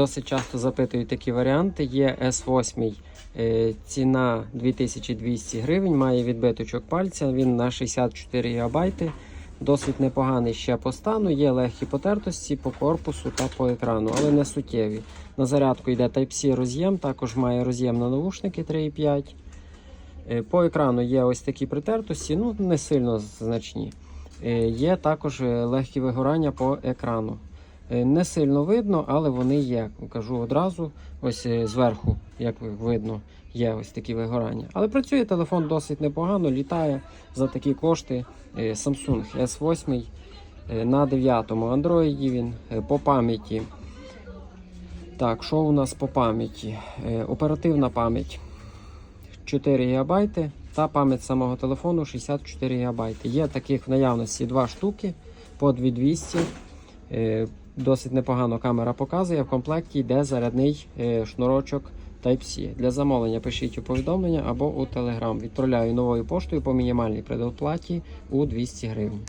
Досить часто запитують такі варіанти. Є S8, е, ціна 2200 гривень, має відбиточок пальця, він на 64 ГБ. Досить непоганий ще по стану, є легкі потертості по корпусу та по екрану, але не суттєві. На зарядку йде Type-C роз'єм, також має роз'єм на навушники 3,5. Е, По екрану є ось такі притертості, ну не сильно значні. Е, Є також легкі вигорання по екрану. Е, Не сильно видно, але вони є. Кажу одразу, ось е, зверху, як видно, є ось такі вигорання. Але працює телефон досить непогано, літає за такі кошти. Е, Samsung S8 е, на 9-му Android він по пам'яті. Так, що у нас по пам'яті? Оперативна пам'ять 4 ГБ та пам'ять самого телефону 64 ГБ. Є таких в наявності два штуки по 2200. Досить непогано камера показує. В комплекті йде зарядний е, шнурочок Type-C. Для замовлення пишіть у повідомлення або у Telegram. Відправляю новою поштою по мінімальній предоплаті у 200 гривень.